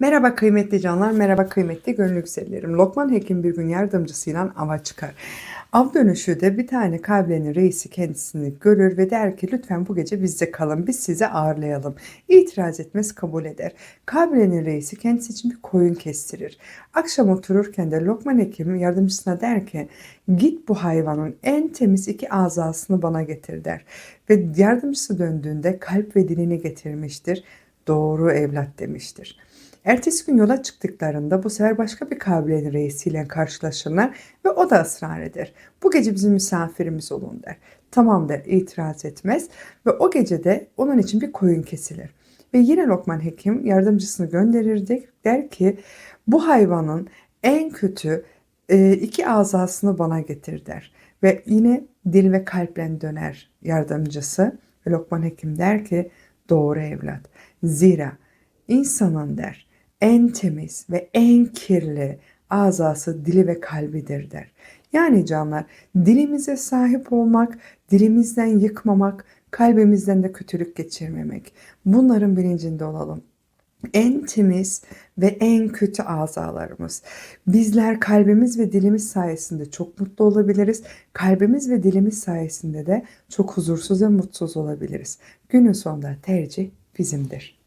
Merhaba kıymetli canlar, merhaba kıymetli gönül yüksellerim. Lokman Hekim bir gün yardımcısıyla ava çıkar. Av dönüşü de bir tane kabilenin reisi kendisini görür ve der ki lütfen bu gece bizde kalın, biz size ağırlayalım. İtiraz etmez kabul eder. Kabilenin reisi kendisi için bir koyun kestirir. Akşam otururken de Lokman Hekim yardımcısına der ki git bu hayvanın en temiz iki azasını bana getir der. Ve yardımcısı döndüğünde kalp ve dilini getirmiştir. Doğru evlat demiştir. Ertesi gün yola çıktıklarında bu sefer başka bir kabilenin reisiyle karşılaşırlar ve o da ısrar eder. Bu gece bizim misafirimiz olun der. Tamam der itiraz etmez ve o gece de onun için bir koyun kesilir. Ve yine Lokman Hekim yardımcısını gönderir de der ki bu hayvanın en kötü e, iki azasını bana getir der. Ve yine dil ve kalple döner yardımcısı. Lokman Hekim der ki doğru evlat. Zira insanın der en temiz ve en kirli azası dili ve kalbidir der. Yani canlar dilimize sahip olmak, dilimizden yıkmamak, kalbimizden de kötülük geçirmemek. Bunların bilincinde olalım en temiz ve en kötü azalarımız. Bizler kalbimiz ve dilimiz sayesinde çok mutlu olabiliriz. Kalbimiz ve dilimiz sayesinde de çok huzursuz ve mutsuz olabiliriz. Günün sonunda tercih bizimdir.